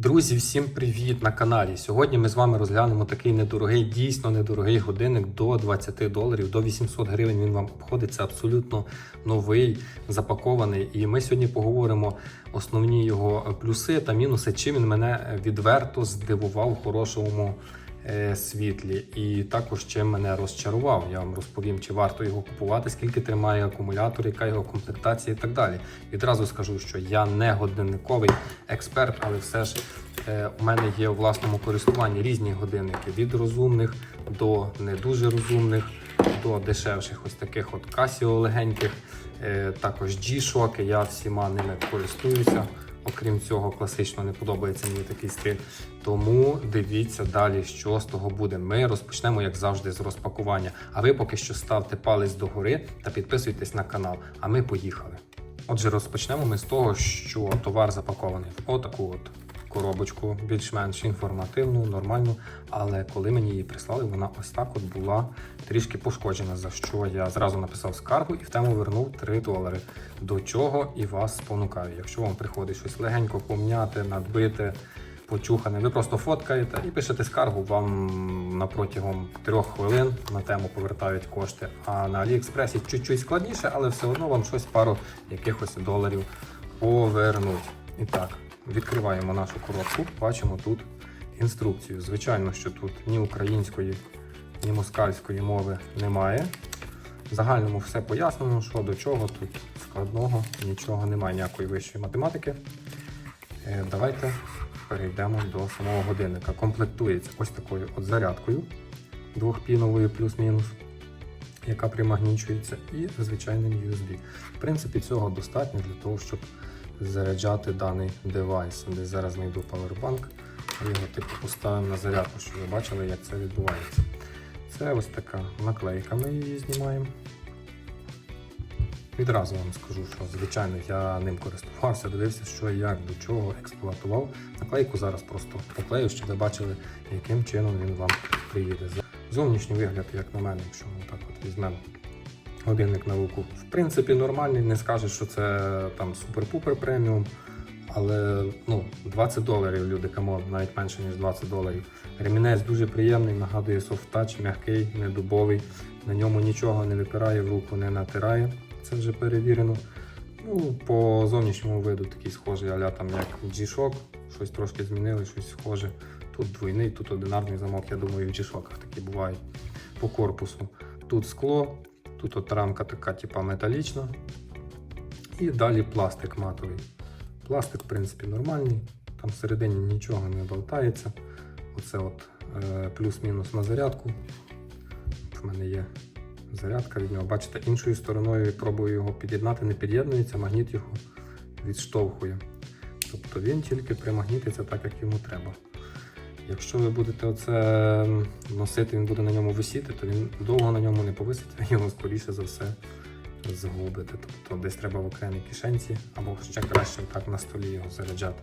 Друзі, всім привіт на каналі. Сьогодні ми з вами розглянемо такий недорогий, дійсно недорогий годинник до 20 доларів, до 800 гривень. Він вам обходиться абсолютно новий, запакований. І ми сьогодні поговоримо основні його плюси та мінуси. Чим він мене відверто здивував в хорошому світлі. І також чим мене розчарував. Я вам розповім, чи варто його купувати, скільки тримає акумулятор, яка його комплектація і так далі. Відразу скажу, що я не годинниковий експерт, але все ж е, у мене є у власному користуванні різні годинники від розумних до не дуже розумних, до дешевших, ось таких от Casio легеньких, е, також G-Shock, я всіма ними користуюся. Окрім цього, класично не подобається мені такий стиль. Тому дивіться далі, що з того буде. Ми розпочнемо, як завжди, з розпакування. А ви поки що ставте палець догори та підписуйтесь на канал. А ми поїхали. Отже, розпочнемо ми з того, що товар запакований в отаку от коробочку, більш-менш інформативну, нормальну. Але коли мені її прислали, вона ось так от була трішки пошкоджена, за що я зразу написав скаргу і в тему вернув 3 долари. До чого і вас спонукаю. Якщо вам приходить щось легенько помняти, надбити, почухане, ви просто фоткаєте і пишете скаргу, вам на протягом трьох хвилин на тему повертають кошти. А на Аліекспресі чуть-чуть складніше, але все одно вам щось пару якихось доларів повернуть. І так, відкриваємо нашу коробку, бачимо тут інструкцію. Звичайно, що тут ні української, ні москальської мови немає. В загальному все пояснено, що до чого тут складного, нічого немає, ніякої вищої математики. Е, Давайте перейдемо до самого годинника. Комплектується ось такою от зарядкою двохпіновою плюс-мінус, яка примагнічується, і звичайним USB. В принципі, цього достатньо для того, щоб заряджати даний девайс. Десь зараз знайду павербанк, його типу поставимо на зарядку, щоб ви бачили, як це відбувається. Це ось така наклейка, ми її знімаємо. Відразу вам скажу, що звичайно я ним користувався, дивився, що як, до чого експлуатував. Наклейку зараз просто поклею, щоб ви бачили, яким чином він вам приїде. Зовнішній вигляд, як на мене, якщо ми так от візьмемо годинник на. В принципі, нормальний, не скажеш, що це там супер-пупер преміум. Але ну, 20 доларів люди камон, навіть менше ніж 20 доларів. Ремінець дуже приємний, нагадує touch, м'який, не дубовий. На ньому нічого не випирає в руку, не натирає. Це вже перевірено. Ну, по зовнішньому виду такий схожий, аля там як G-Shock, щось трошки змінили, щось схоже. Тут двойний, тут одинарний замок, я думаю, в G-Shock такі бувають по корпусу. Тут скло, тут от рамка така, типа металічна. І далі пластик матовий. Пластик, в принципі, нормальний, там всередині нічого не болтається. Оце от е, плюс-мінус на зарядку. В мене є зарядка від нього. Бачите, іншою стороною пробую його під'єднати, не під'єднується, магніт його відштовхує. Тобто він тільки примагнітиться так, як йому треба. Якщо ви будете оце носити, він буде на ньому висіти, то він довго на ньому не повисить, його скоріше за все згубите. Тобто десь треба в окремій кишенці або ще краще так на столі його заряджати.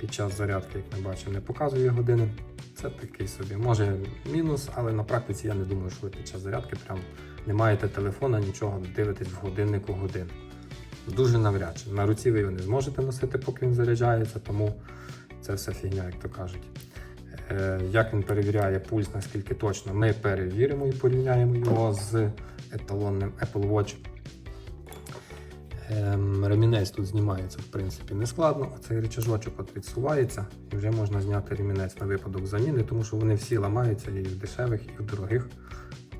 Під час зарядки, як ми бачимо, не показує години. Це такий собі. Може мінус, але на практиці я не думаю, що ви під час зарядки прям не маєте телефона, нічого дивитесь в годиннику годин. Дуже навряд чи. На руці ви його не зможете носити, поки він заряджається, тому це все фігня, як то кажуть. Е, Як він перевіряє пульс, наскільки точно, ми перевіримо і порівняємо його з еталонним Apple Watch. Ем, Ремінець тут знімається, в принципі, не складно. Оцей речажочок от відсувається і вже можна зняти ремінець на випадок заміни, тому що вони всі ламаються і в дешевих, і в дорогих.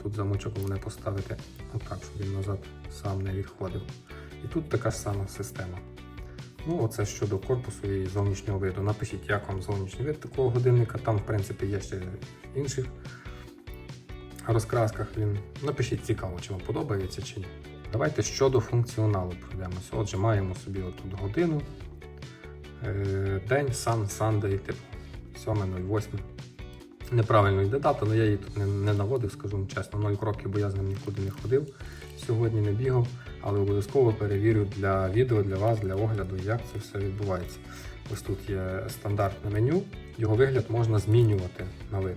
Тут замочок головне поставити отак, щоб він назад сам не відходив. І тут така ж сама система. Ну, оце щодо корпусу і зовнішнього виду. Напишіть, як вам зовнішній вид такого годинника. Там, в принципі, є ще інших розкрасках. Він напишіть цікаво, чи вам подобається чи ні. Давайте щодо функціоналу пройдемося. Отже, маємо собі отут годину. Е, День, Sun, Sunday, типу 7.08. Неправильно йде дата, але я її тут не, не наводив, скажу вам чесно, 0 кроків, бо я з ним нікуди не ходив. Сьогодні не бігав, але обов'язково перевірю для відео, для вас, для огляду, як це все відбувається. Ось тут є стандартне меню, його вигляд можна змінювати на вид.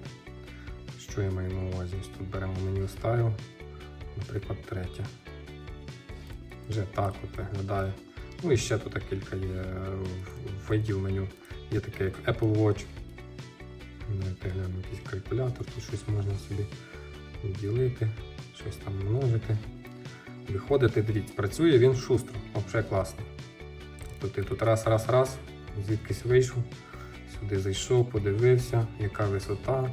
Що я маю на увазі? Ось тут беремо меню стайл, наприклад, третє. Вже так от виглядає. Ну і ще тут кілька є видів меню. Є таке як Apple Watch. Давайте якийсь калькулятор, тут щось можна собі ділити, щось там множити. Виходити, дивіться, працює він шустро, взагалі класно. Тобто ти тут раз, раз, раз, звідкись вийшов, сюди зайшов, подивився, яка висота,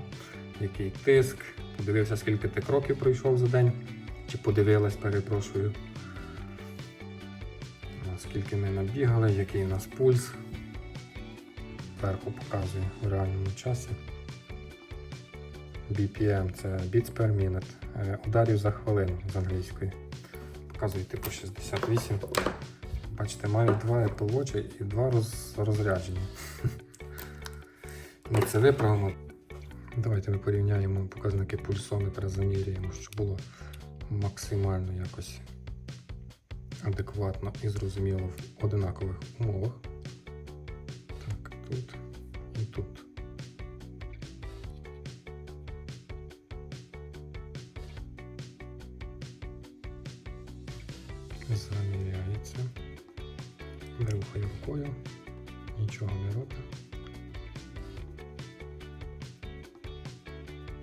який тиск, подивився, скільки ти кроків пройшов за день, чи подивилась, перепрошую. Скільки ми набігали, який у нас пульс. Зверху показує в реальному часі. BPM це beats per minute, е, ударів за хвилину з англійської. Показує типу 68. Бачите, маю два Apple Watch і два роз, розряджені. Ми це виправимо. Давайте ми порівняємо показники пульсометра, заміряємо, щоб було максимально якось адекватно і зрозуміло в одинакових умовах. Так, тут і тут. Заміряється. Не рухаю рукою, нічого не робить.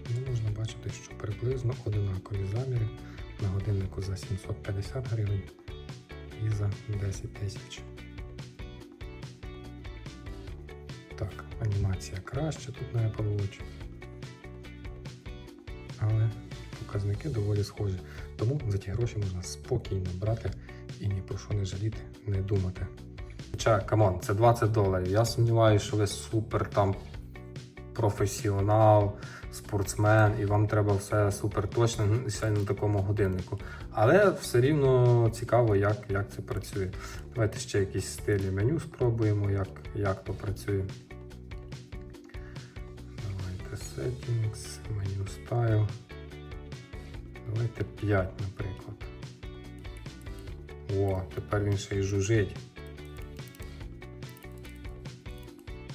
Ну, можна бачити, що приблизно одинакові заміри на годиннику за 750 гривень і за 10 тисяч. Так, анімація краще тут на Apple Watch. Але показники доволі схожі. Тому за ті гроші можна спокійно брати і ні про що не жаліти, не думати. Хоча, камон, це 20 доларів. Я сумніваюся, що ви супер там професіонал, спортсмен, і вам треба все супер точно ще на такому годиннику. Але все рівно цікаво, як, як це працює. Давайте ще якісь стилі меню спробуємо, як, як то працює. Давайте settings, меню style. Давайте 5, наприклад. О, тепер він ще й жужить.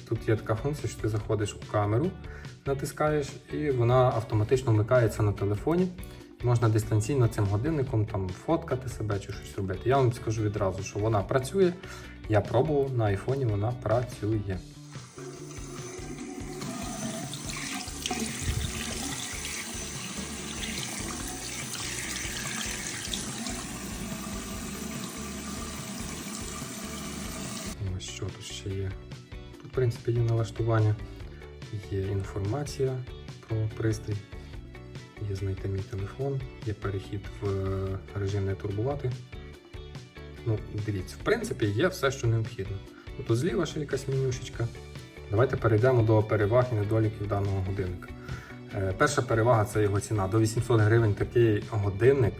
Тут є така функція, що ти заходиш у камеру, натискаєш, і вона автоматично вмикається на телефоні. Можна дистанційно цим годинником там фоткати себе чи щось робити. Я вам скажу відразу, що вона працює. Я пробував на айфоні, вона працює. Ось що тут ще є. Тут, в принципі, є налаштування, є інформація про пристрій, є знайти мій телефон, є перехід в е, режим не турбувати. Ну, дивіться, в принципі, є все, що необхідно. Тут зліва ще якась менюшечка. Давайте перейдемо до переваг і недоліків даного годинника. Е, Перша перевага це його ціна. До 800 гривень такий годинник.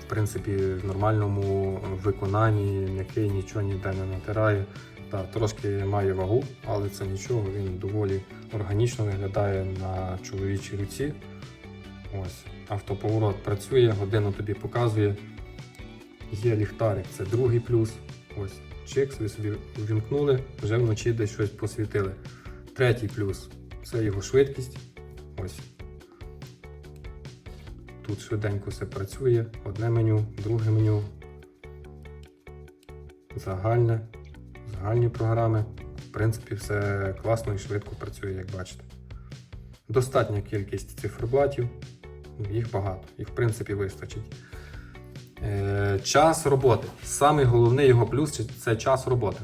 В принципі, в нормальному виконанні м'який нічого ніде не натирає. Так, трошки має вагу, але це нічого, він доволі органічно виглядає на чоловічій руці. Ось, автоповорот працює, годину тобі показує. Є ліхтарик, це другий плюс. Ось, чикс, ви собі ввімкнули, вже вночі десь щось посвітили. Третій плюс це його швидкість. Ось. Тут швиденько все працює. Одне меню, друге меню. Загальне, загальні програми. В принципі, все класно і швидко працює, як бачите. Достатня кількість циферблатів, їх багато, їх в принципі вистачить. Е, час роботи. Самий головний його плюс це час роботи.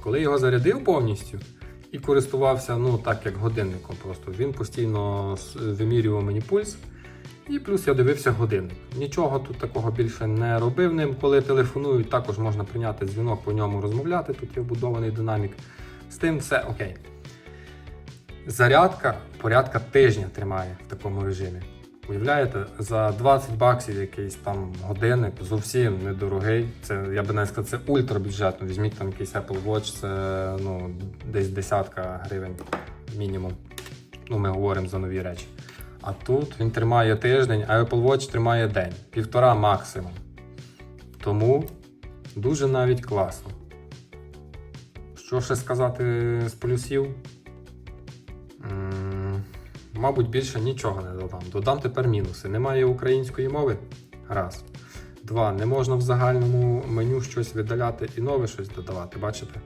Коли його зарядив повністю і користувався, ну так як годинником, просто він постійно вимірював мені пульс. І плюс я дивився годинник. Нічого тут такого більше не робив ним. Коли телефонують, також можна прийняти дзвінок по ньому розмовляти. Тут є вбудований динамік. З тим все окей. Зарядка порядка тижня тримає в такому режимі. Уявляєте, за 20 баксів якийсь там годинник, зовсім недорогий. Це я би навіть сказав, це ультрабюджетно. Візьміть там якийсь Apple Watch, це ну, десь десятка гривень мінімум. Ну, ми говоримо за нові речі. А тут він тримає тиждень, а Apple Watch тримає день, півтора максимум. Тому дуже навіть класно. Що ще сказати з плюсів? Мабуть, більше нічого не додам. Додам тепер мінуси. Немає української мови. Раз. Два. Не можна в загальному меню щось видаляти і нове щось додавати. Бачите?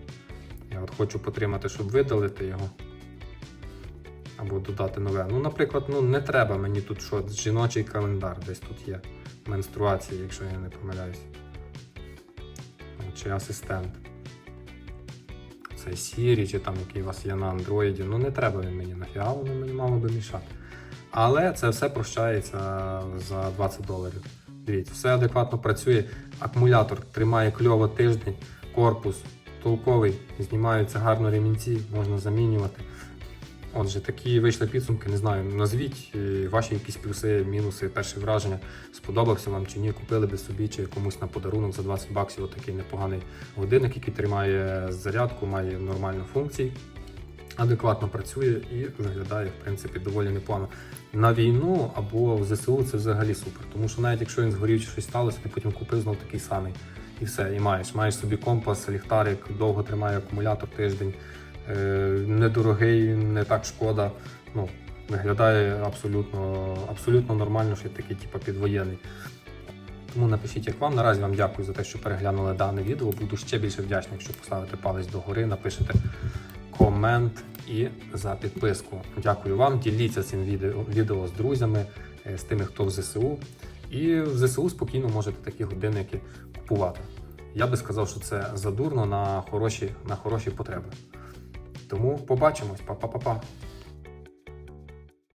Я от хочу потримати, щоб видалити його. Або додати нове. Ну, наприклад, ну не треба мені тут що, жіночий календар десь тут є. Менструації, якщо я не помиляюсь. Чи асистент. Це Siri, чи там який у вас є на андроїді. Ну не треба він мені нафіга, воно мені мало би мішати. Але це все прощається за 20 доларів. Дивіться, все адекватно працює. Акумулятор тримає кльово тиждень, корпус толковий, знімаються гарно ремінці, можна замінювати. Отже, такі вийшли підсумки. Не знаю, назвіть е, ваші якісь плюси, мінуси, перші враження. Сподобався вам чи ні, купили би собі чи комусь на подарунок за 20 баксів отакий непоганий годинник, який тримає зарядку, має нормальну функцію, адекватно працює і виглядає, в принципі, доволі непогано. На війну або в ЗСУ це взагалі супер. Тому що навіть якщо він згорів чи щось сталося, ти потім купив знов такий самий. І все, і маєш. Маєш собі компас, ліхтарик, довго тримає акумулятор тиждень. Е, недорогий, не так шкода. Ну, виглядає абсолютно, абсолютно нормально, що такий, типу, підвоєнний. Тому напишіть, як вам. Наразі вам дякую за те, що переглянули дане відео. Буду ще більше вдячний, якщо поставите палець догори, напишете комент і за підписку. Дякую вам. Діліться цим відео, відео з друзями, е, з тими, хто в ЗСУ. І в ЗСУ спокійно можете такі годинники купувати. Я би сказав, що це задурно на хороші, на хороші потреби. Тому побачимось, па-па-па-па.